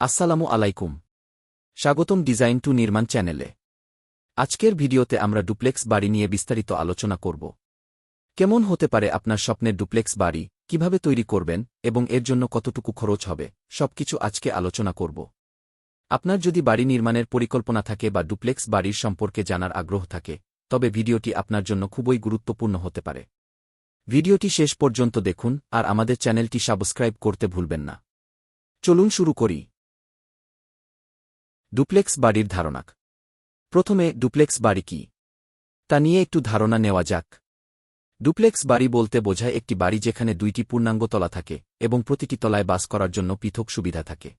আসসালামু আলাইকুম। স্বাগতম ডিজাইন টু নির্মাণ চ্যানেলে। আজকের ভিডিওতে আমরা ডুপ্লেক্স বাড়ি নিয়ে বিস্তারিত আলোচনা করব। কেমন হতে পারে আপনার স্বপ্নের ডুপ্লেক্স বাড়ি? কীভাবে তৈরি করবেন? এবং এর জন্য কতটুকু খরচ হবে? সবকিছু আজকে আলোচনা করব। আপনার যদি বাড়ি নির্মাণের পরিকল্পনা থাকে বা ডুপ্লেক্স বাড়ির সম্পর্কে জানার আগ্রহ থাকে, তবে ভিডিওটি আপনার জন্য খুবই গুরুত্বপূর্ণ হতে পারে। ভিডিওটি শেষ পর্যন্ত দেখুন, আর আমাদের চ্যানেলটি সাবস্ক্রাইব করতে ভুলবেন না। চলুন শুরু করি। ডুপ্লেক্স বাড়ির ধারণা। প্রথমে, ডুপ্লেক্স বাড়ি কি? তা নিয়ে একটু ধারণা নেওয়া যাক। ডুপ্লেক্স বাড়ি বলতে বোঝায় একটি বাড়ি যেখানে দুইটি পূর্ণাঙ্গ তলা থাকে এবং প্রতিটি তলায় বাস করার জন্য পৃথক সুবিধা থাকে।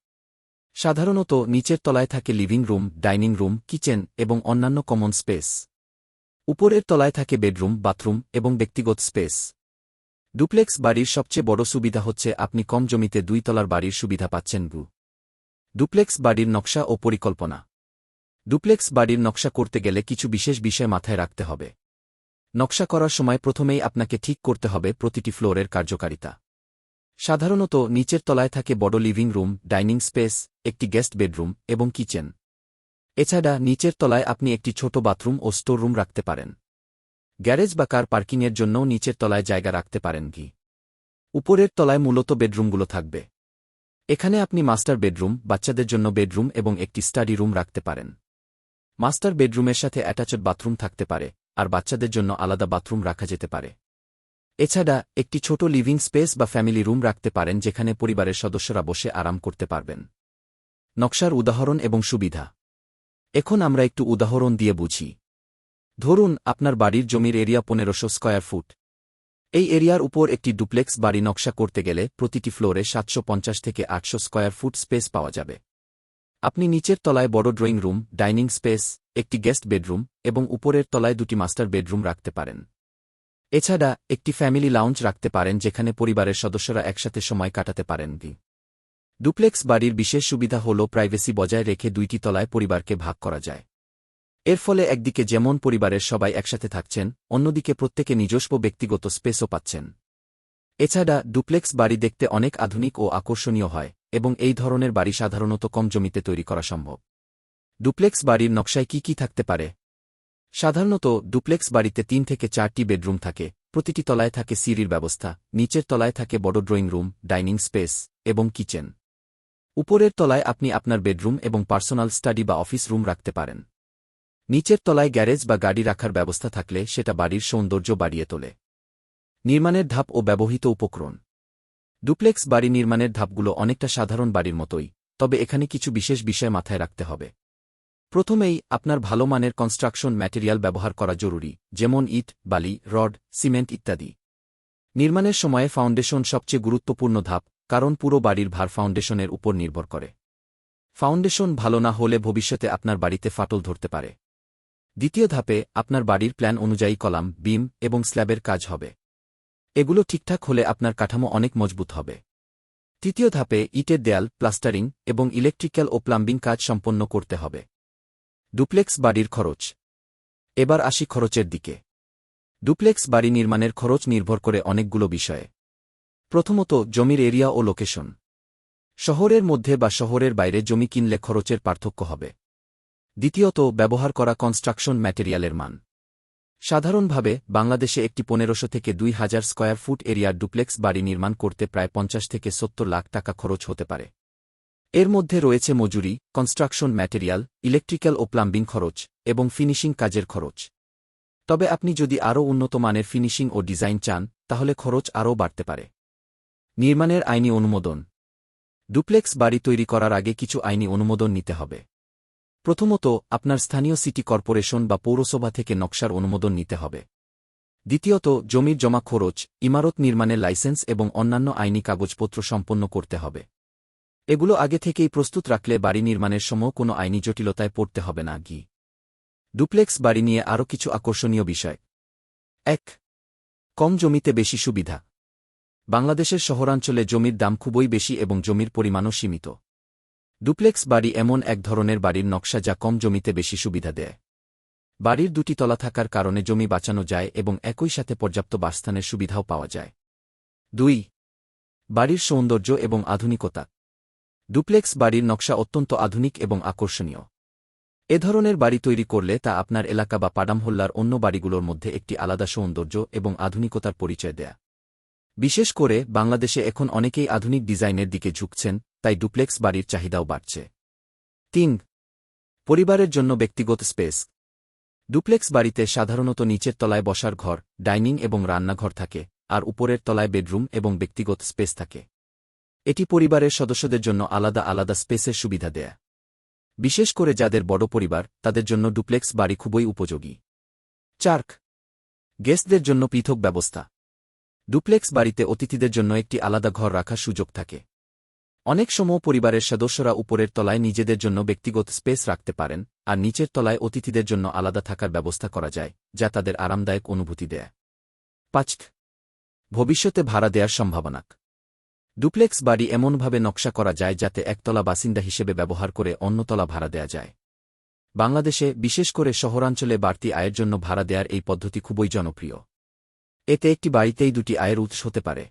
সাধারণত নিচের তলায় থাকে living room, dining room, kitchen এবং অন্যান্য কমন স্পেস। উপরের তলায় থাকে বেডরুম, বাথরুম এবং ব্যক্তিগত স্পেস। ডুপ্লেক্স বাড়ির সবচেয়ে বড় সুবিধা হচ্ছে আপনি কম জমিতে দুই তলার বাড়ির সুবিধা পাচ্ছেন গু ডুপ্লেক্স বাড়ির নকশা ও পরিকল্পনা। ডুপ্লেক্স বাড়ির নকশা করতে গেলে কিছু বিশেষ বিষয় মাথায় রাখতে হবে। নকশা করার সময় প্রথমেই আপনাকে ঠিক করতে হবে প্রতিটি ফ্লোরের কার্যকারিতা। সাধারণত নিচের তলায় থাকে বড় লিভিং রুম, ডাইনিং স্পেস, একটি গেস্ট বেডরুম এবং কিচেন। এছাড়া নিচের তলায় আপনি একটি ছোট বাথরুম ও স্টোর রুম রাখতে পারেন। গ্যারেজ বা কার পার্কিংয়ের জন্যও নিচের তলায় জায়গা রাখতে পারেন কি উপরের তলায় মূলত বেডরুমগুলো থাকবে। এখানে আপনি মাস্টার বেডরুম, বাচ্চাদের জন্য বেডরুম এবং একটি স্টাডি রুম রাখতে পারেন। মাস্টার বেডরুমের সাথে অ্যাটাচড বাথরুম থাকতে পারে, আর বাচ্চাদের জন্য আলাদা বাথরুম রাখা যেতে পারে। এছাড়া, একটি ছোট লিভিং স্পেস বা ফ্যামিলি রুম রাখতে পারেন যেখানে পরিবারের সদস্যরা বসে আরাম করতে পারবেন। নকশার উদাহরণ এবং সুবিধা। এখন আমরা একটু উদাহরণ দিয়ে বুঝি। ধরুন, আপনার বাড়ির জমির এরিয়া পনেরোশো স্কয়ার ফুট। এই এরিয়ার উপর একটি ডুপ্লেক্স বাড়ি নকশা করতে গেলে প্রতিটি ফ্লোরে সাতশো পঞ্চাশ থেকে আটশো স্কোয়ার ফুট স্পেস পাওয়া যাবে। আপনি নিচের তলায় বড় ড্রয়িং রুম, ডাইনিং স্পেস, একটি গেস্ট বেডরুম এবং উপরের তলায় দুটি মাস্টার বেডরুম রাখতে পারেন। এছাড়া একটি ফ্যামিলি লাউঞ্জ রাখতে পারেন যেখানে পরিবারের সদস্যরা একসাথে সময় কাটাতে পারেন ডুপ্লেক্স বাড়ির বিশেষ সুবিধা হল প্রাইভেসি বজায় রেখে দুইটি তলায় পরিবারকে ভাগ করা যায়। এর ফলে একদিকে যেমন পরিবারের সবাই একসাথে থাকছেন, অন্যদিকে প্রত্যেকে নিজস্ব ব্যক্তিগত স্পেসও পাচ্ছেন। এছাড়া ডুপ্লেক্স বাড়ি দেখতে অনেক আধুনিক ও আকর্ষণীয় হয়, এবং এই ধরনের বাড়ি সাধারণত কম জমিতে তৈরি করা সম্ভব। ডুপ্লেক্স বাড়ির নকশায় কি কি থাকতে পারে? সাধারণত ডুপ্লেক্স বাড়িতে তিন থেকে চারটি বেডরুম থাকে, প্রতিটি তলায় থাকে সিঁড়ির ব্যবস্থা, নিচের তলায় থাকে বড় ড্রয়িং রুম, ডাইনিং স্পেস, এবং কিচেন। উপরের তলায় আপনি আপনার বেডরুম এবং পার্সোনাল স্টাডি বা অফিস রুম রাখতে পারেন। নিচের তলায় গ্যারেজ বা গাড়ি রাখার ব্যবস্থা থাকলে সেটা বাড়ির সৌন্দর্য বাড়িয়ে তোলে। নির্মাণের ধাপ ও ব্যবহৃত উপকরণ। ডুপ্লেক্স বাড়ি নির্মাণের ধাপগুলো অনেকটা সাধারণ বাড়ির মতোই, তবে এখানে কিছু বিশেষ বিষয় মাথায় রাখতে হবে। প্রথমেই, আপনার ভালো মানের কনস্ট্রাকশন ম্যাটেরিয়াল ব্যবহার করা জরুরি, যেমন ইট, বালি, রড, সিমেন্ট ইত্যাদি। নির্মাণের সময়ে ফাউন্ডেশন সবচেয়ে গুরুত্বপূর্ণ ধাপ, কারণ পুরো বাড়ির ভার ফাউন্ডেশনের উপর নির্ভর করে। ফাউন্ডেশন ভালো না হলে ভবিষ্যতে আপনার বাড়িতে ফাটল ধরতে পারে। দ্বিতীয় ধাপে আপনার বাড়ির প্ল্যান অনুযায়ী কলাম, বিম এবং স্ল্যাবের কাজ হবে। এগুলো ঠিকঠাক হলে আপনার কাঠামো অনেক মজবুত হবে। তৃতীয় ধাপে ইটের দেয়াল, প্লাস্টারিং এবং ইলেকট্রিক্যাল ও প্লাম্বিং কাজ সম্পন্ন করতে হবে। ডুপ্লেক্স বাড়ির খরচ। এবার আসি খরচের দিকে। ডুপ্লেক্স বাড়ি নির্মাণের খরচ নির্ভর করে অনেকগুলো বিষয়ে। প্রথমত, জমির এরিয়া ও লোকেশন। শহরের মধ্যে বা শহরের বাইরে জমি কিনলে খরচের পার্থক্য হবে। দ্বিতীয়ত, ব্যবহার করা কনস্ট্রাকশন ম্যাটেরিয়ালের মান। সাধারণভাবে, বাংলাদেশে একটি পনেরোশো থেকে দুই হাজার স্কয়ার ফুট এরিয়ার ডুপ্লেক্স বাড়ি নির্মাণ করতে প্রায় পঞ্চাশ থেকে সত্তর লাখ টাকা খরচ হতে পারে। এর মধ্যে রয়েছে মজুরি কনস্ট্রাকশন ম্যাটেরিয়াল ইলেকট্রিক্যাল ও প্লাম্বিং খরচ, এবং ফিনিশিং কাজের খরচ। তবে আপনি যদি আরও উন্নত মানের ফিনিশিং ও ডিজাইন চান, তাহলে খরচ আরও বাড়তে পারে। নির্মাণের আইনি অনুমোদন। ডুপ্লেক্স বাড়ি তৈরি করার আগে কিছু আইনি অনুমোদন নিতে হবে। প্রথমত, আপনার স্থানীয় সিটি কর্পোরেশন বা পৌরসভা থেকে নকশার অনুমোদন নিতে হবে। দ্বিতীয়ত, জমির জমা খরচ, ইমারত নির্মাণের লাইসেন্স এবং অন্যান্য আইনি কাগজপত্র সম্পন্ন করতে হবে। এগুলো আগে থেকেই প্রস্তুত রাখলে বাড়ি নির্মাণের সময় কোনো আইনি জটিলতায় পড়তে হবে না গি ডুপ্লেক্স বাড়ি নিয়ে আরও কিছু আকর্ষণীয় বিষয়। এক, কম জমিতে বেশি সুবিধা। বাংলাদেশের শহরাঞ্চলে জমির দাম খুবই বেশি এবং জমির পরিমাণও সীমিত। ডুপ্লেক্স বাড়ি এমন এক ধরনের বাড়ির নকশা যা কম জমিতে বেশি সুবিধা দেয়। বাড়ির দুটি তলা থাকার কারণে জমি বাঁচানো যায় এবং একই সাথে পর্যাপ্ত বাসস্থানের সুবিধাও পাওয়া যায়। দুই, বাড়ির সৌন্দর্য এবং আধুনিকতা। ডুপ্লেক্স বাড়ির নকশা অত্যন্ত আধুনিক এবং আকর্ষণীয়। এ ধরনের বাড়ি তৈরি করলে তা আপনার এলাকা বা পাডামহল্লার অন্য বাড়িগুলোর মধ্যে একটি আলাদা সৌন্দর্য এবং আধুনিকতার পরিচয় দেয়া। বিশেষ করে বাংলাদেশে এখন অনেকেই আধুনিক ডিজাইনের দিকে ঝুঁকছেন, তাই ডুপ্লেক্স বাড়ির চাহিদাও বাড়ছে। তিন, পরিবারের জন্য ব্যক্তিগত স্পেস। ডুপ্লেক্স বাড়িতে সাধারণত নিচের তলায় বসার ঘর, ডাইনিং এবং রান্নাঘর থাকে, আর উপরের তলায় বেডরুম এবং ব্যক্তিগত স্পেস থাকে। এটি পরিবারের সদস্যদের জন্য আলাদা আলাদা স্পেসের সুবিধা দেয়। বিশেষ করে যাদের বড় পরিবার, তাদের জন্য ডুপ্লেক্স বাড়ি খুবই উপযোগী। চার্ক গেস্টদের জন্য পৃথক ব্যবস্থা। ডুপ্লেক্স বাড়িতে অতিথিদের জন্য একটি আলাদা ঘর রাখার সুযোগ থাকে। অনেক সময় পরিবারের সদস্যরা উপরের তলায় নিজেদের জন্য ব্যক্তিগত স্পেস রাখতে পারেন, আর নিচের তলায় অতিথিদের জন্য আলাদা থাকার ব্যবস্থা করা যায়, যা তাদের আরামদায়ক অনুভূতি দেয়। পাঁচ, ভবিষ্যতে ভাড়া দেওয়ার সম্ভাবনা। ডুপ্লেক্স বাড়ি এমনভাবে নকশা করা যায় যাতে একতলা বাসিন্দা হিসেবে ব্যবহার করে অন্যতলা ভাড়া দেয়া যায়। বাংলাদেশে বিশেষ করে শহরাঞ্চলে বাড়তি আয়ের জন্য ভাড়া দেওয়ার এই পদ্ধতি খুবই জনপ্রিয়। এতে একটি বাড়িতেই দুটি আয়ের উৎস হতে পারে।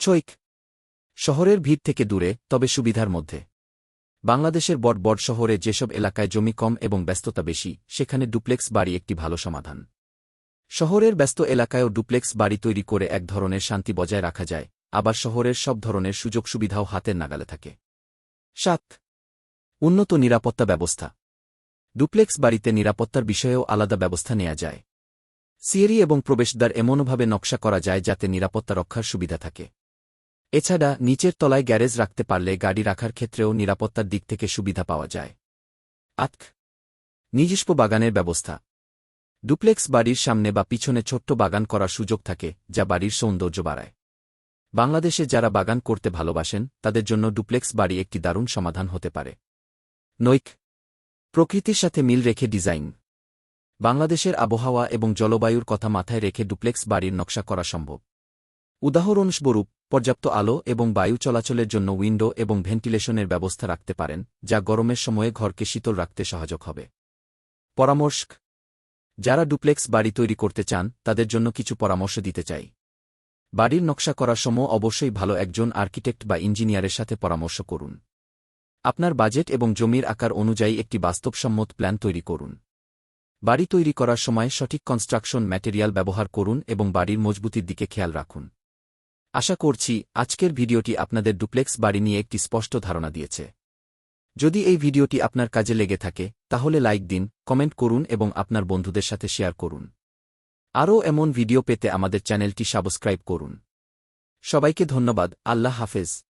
ছৈক শহরের ভিড় থেকে দূরে, তবে সুবিধার মধ্যে। বাংলাদেশের বড় বড় শহরে যেসব এলাকায় জমি কম এবং ব্যস্ততা বেশি, সেখানে ডুপ্লেক্স বাড়ি একটি ভালো সমাধান। শহরের ব্যস্ত এলাকায়ও ডুপ্লেক্স বাড়ি তৈরি করে এক ধরনের শান্তি বজায় রাখা যায়, আবার শহরের সব ধরনের সুযোগ সুবিধাও হাতের নাগালে থাকে। সাত, উন্নত নিরাপত্তা ব্যবস্থা। ডুপ্লেক্স বাড়িতে নিরাপত্তার বিষয়েও আলাদা ব্যবস্থা নেওয়া যায়। সিয়েরি এবং প্রবেশদ্বার এমনভাবে নকশা করা যায় যাতে নিরাপত্তা রক্ষার সুবিধা থাকে। এছাড়া নিচের তলায় গ্যারেজ রাখতে পারলে গাড়ি রাখার ক্ষেত্রেও নিরাপত্তার দিক থেকে সুবিধা পাওয়া যায়। আতক, নিজস্ব বাগানের ব্যবস্থা। ডুপ্লেক্স বাড়ির সামনে বা পিছনে ছোট্ট বাগান করার সুযোগ থাকে, যা বাড়ির সৌন্দর্য বাড়ায়। বাংলাদেশে যারা বাগান করতে ভালোবাসেন, তাদের জন্য ডুপ্লেক্স বাড়ি একটি দারুণ সমাধান হতে পারে। নৈক, প্রকৃতির সাথে মিল রেখে ডিজাইন। বাংলাদেশের আবহাওয়া এবং জলবায়ুর কথা মাথায় রেখে ডুপ্লেক্স বাড়ির নকশা করা সম্ভব। উদাহরণস্বরূপ, পর্যাপ্ত আলো এবং বায়ু চলাচলের জন্য উইন্ডো এবং ভেন্টিলেশনের ব্যবস্থা রাখতে পারেন, যা গরমের সময়ে ঘরকে শীতল রাখতে সহায়ক হবে। পরামর্শ, যারা ডুপ্লেক্স বাড়ি তৈরি করতে চান, তাদের জন্য কিছু পরামর্শ দিতে চাই। বাড়ির নকশা করার সময় অবশ্যই ভালো একজন আর্কিটেক্ট বা ইঞ্জিনিয়ারের সাথে পরামর্শ করুন। আপনার বাজেট এবং জমির আকার অনুযায়ী একটি বাস্তবসম্মত প্ল্যান তৈরি করুন। বাড়ি তৈরি করার সময় সঠিক কনস্ট্রাকশন ম্যাটেরিয়াল ব্যবহার করুন এবং বাড়ির মজবুতির দিকে খেয়াল রাখুন। আশা করছি আজকের ভিডিওটি আপনাদের ডুপ্লেক্স বাড়ি নিয়ে একটি স্পষ্ট ধারণা দিয়েছে। যদি এই ভিডিওটি আপনার কাজে লেগে থাকে, তাহলে লাইক দিন, কমেন্ট করুন এবং আপনার বন্ধুদের সাথে শেয়ার করুন। আরও এমন ভিডিও পেতে আমাদের চ্যানেলটি সাবস্ক্রাইব করুন। সবাইকে ধন্যবাদ, আল্লাহ হাফেজ।